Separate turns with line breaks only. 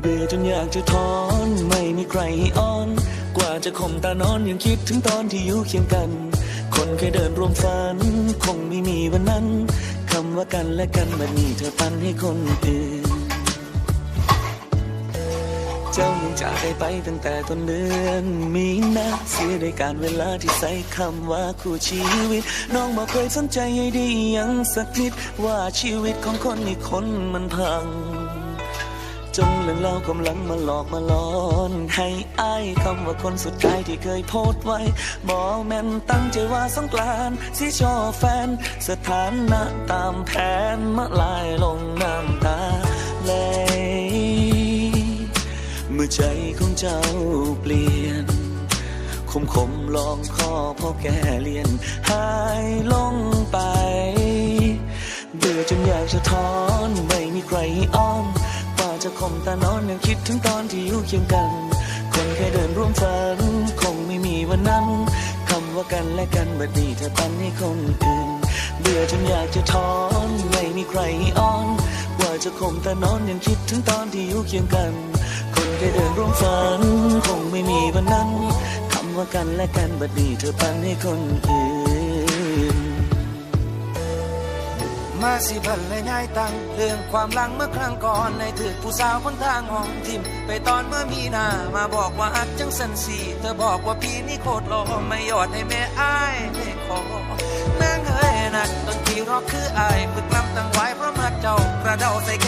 เบื่อจนอยากจะถอนไม่มีใครให้อ้อน กว่าจะข่มตานอนยังคิดถึงตอนที่อยู่เคียงกัน คนเคยเดินร่วมฝัน คงไม่มีวันนั้นคำว่ากันและกันแบบนี้เธอปันให้คนอื่นเจ้ายังจากไปไปตั้งแต่ต้นเดือนมีนาเสียในการเวลาที่ใส่คำว่าคู่ชีวิต น้องบอกเคยสนใจให้ดีอยังสักนิดว่าชีวิตของคนอีกคนมันพัง จงเรื่องเล่ากำลังมาหลอกมาหลอน ให้อายคำว่าคนสุดท้ายที่เคยโพสไว้บอกแม่นตั้งใจว่าสงกรานสิชอบแฟน สถานะตามแผนมาลายลงน้ำตาไหลเมื่อใจของเจ้าเปลี่ยนคมคมลองคอพ่อแก่เลียน หายลงไป เบื่อจนอยากจะถอนไม่มีใครอ้อม จะข่มตานอนยังคิดถึงตอนที่อยู่เคียงกัน คนเคยเดินร่วมฝันคงไม่มีวันนั้นคำว่ากันและกันบัดนี้เธอปันให้คนอื่นเบื่อจนอยากจะถอนไม่มีใครให้อ้อนกว่าจะข่มตานอนยังคิดถึงตอนที่อยู่เคียงกัน คนเคยเดินร่วมฝันคงไม่มีวันนั้นคำว่ากันและกันบัดนี้เธอปันให้คนอื่น
มาสิบันเลยง่ายตังเรื่องความลังเมื่อครั้งก่อนในถือผู้สาวคนทางห้องทิม ไปตอนเมื่อมีนามาบอกว่าอักจังสันสีเธอบอกว่าพี่นี่โคตรหล่อไม่ยอดให้แม่อ้ายให้ขอนางเอ้ยนักดนตรีร็อกคืออายฝึกลำตั้งไว้เพราะมาเจ้ากระเดาใส่แก